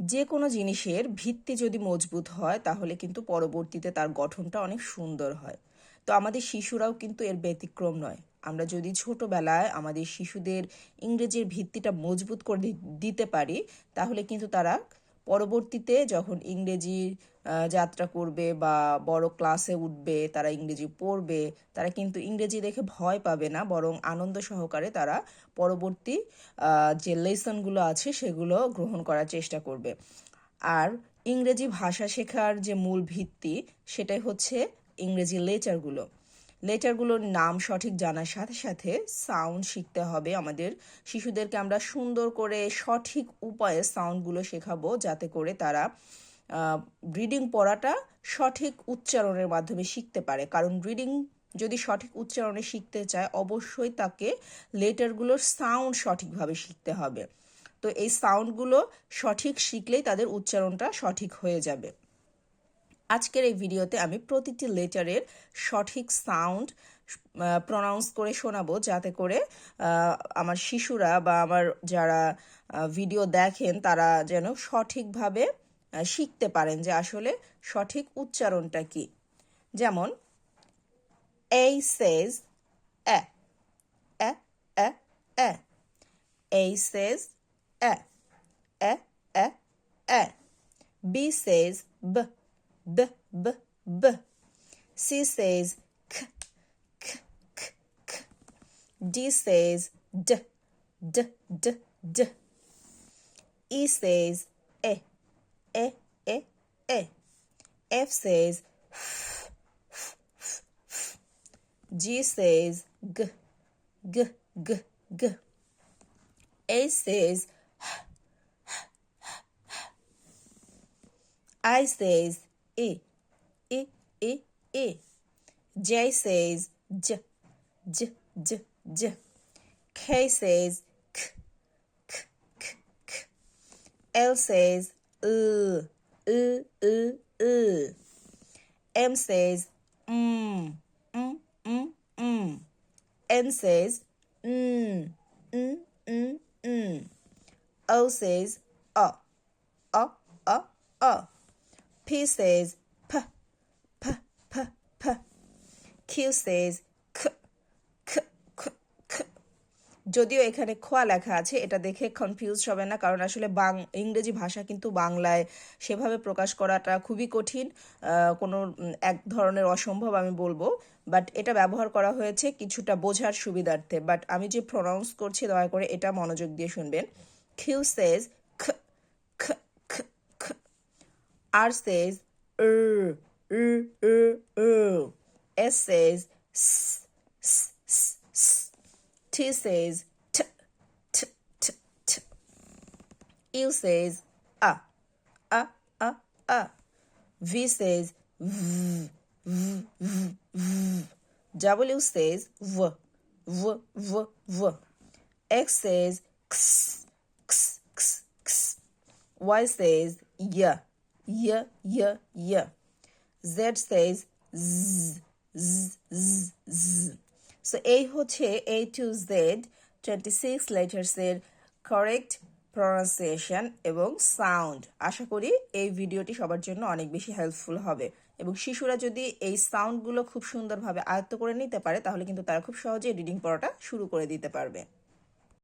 যে কোনো জিনিসের ভিত্তি যদি মজবুত হয়, তাহলে কিন্তু পরবর্তীতে তার গঠনটা অনেক সুন্দর হয়। তো আমাদের শিশুরাও কিন্তু এর ব্যতিক্রম নয়। আমরা যদি ছোটবেলায় আমাদের শিশুদের ইংরেজির ভিত্তিটা মজবুত করে দিতে পারি, তাহলে কিন্তু তারা পরবর্তীতে যখন ইংরেজি যাত্রা করবে বা বড় ক্লাসে উঠবে, তারা ইংরেজি পড়বে, তারা কিন্তু ইংরেজি দেখে ভয় পাবে না, বরং আনন্দ সহকারে তারা পরবর্তী যে লেসনগুলো আছে সেগুলো গ্রহণ করার চেষ্টা করবে। আর ইংরেজি ভাষা শেখার যে মূল ভিত্তি, সেটাই হচ্ছে ইংরেজি লেটারগুলো লেটারগুলোর নাম সঠিক জানার সাথে সাথে সাউন্ড শিখতে হবে আমাদের। শিশুদেরকে আমরা সুন্দর করে সঠিক উপায়ে সাউন্ডগুলো শেখাবো যাতে করে তারা রিডিং পড়াটা সঠিক উচ্চারণের মাধ্যমে শিখতে পারে। কারণ রিডিং যদি সঠিক উচ্চারণে শিখতে চায়, অবশ্যই তাকে লেটারগুলোর সাউন্ড সঠিকভাবে শিখতে হবে। তো এই সাউন্ডগুলো সঠিক শিখলেই তাদের উচ্চারণটা সঠিক হয়ে যাবে। আজকের এই ভিডিওতে আমি প্রতিটি লেটারের সঠিক সাউন্ড প্রনাউন্স করে শোনাবো যাতে করে আমার শিশুরা বা আমার যারা ভিডিও দেখেন তারা যেন সঠিকভাবে শিখতে পারেন যে আসলে সঠিক উচ্চারণটা কি যেমন এই সেজ এ এ এ এ A says A. A, A, A. B says B. B, B, B. C says K. K, K, K. D says D. D, D, D. E says E. E, E, E. F says F, F, F, F. G says G. G, G, G. A says I says a. A, A, A. J says J, J, J, J. K says K, K, K, K. L says U, U, U, U. M says M, M, M, M. N says N, N, N, N. O says O, O, O, O. P says p p p p. Q says k k k k. যদিও এখানে খোয়া লেখা আছে, এটা দেখে confuse হবে না, কারণ আসলে বাং, ইংরেজি ভাষা কিন্তু বাংলায় সেভাবে প্রকাশ করাটা খুবই কঠিন কোনো এক ধরনের অসম্ভব আমি বলব। বাট এটা ব্যবহার করা হয়েছে কিছুটা বোঝার সুবিধার্থে। বাট আমি যে প্রনাউন্স করছি, দয়া করে এটা মনোযোগ দিয়ে শুনবেন। কিউ সেজ খ খ R says er, er, er, er. S says s, s, s, s. T says t, t, t, t. U says a, a, a, a. V says v, v, v, v. W says v, v, v, v. X says x, x, x, x. Y says yeah, yeah, yeah, yeah. Z says z, z, z, z. So এই হচ্ছে A to Z twenty six লেটার্সের correct pronunciation এবং sound আশা করি এই ভিডিওটি সবার জন্য অনেক বেশি হেল্পফুল হবে এবং শিশুরা যদি এই সাউন্ডগুলো খুব সুন্দরভাবে আয়ত্ত করে নিতে পারে তাহলে কিন্তু তারা খুব সহজেই রিডিং পড়াটা শুরু করে দিতে পারবে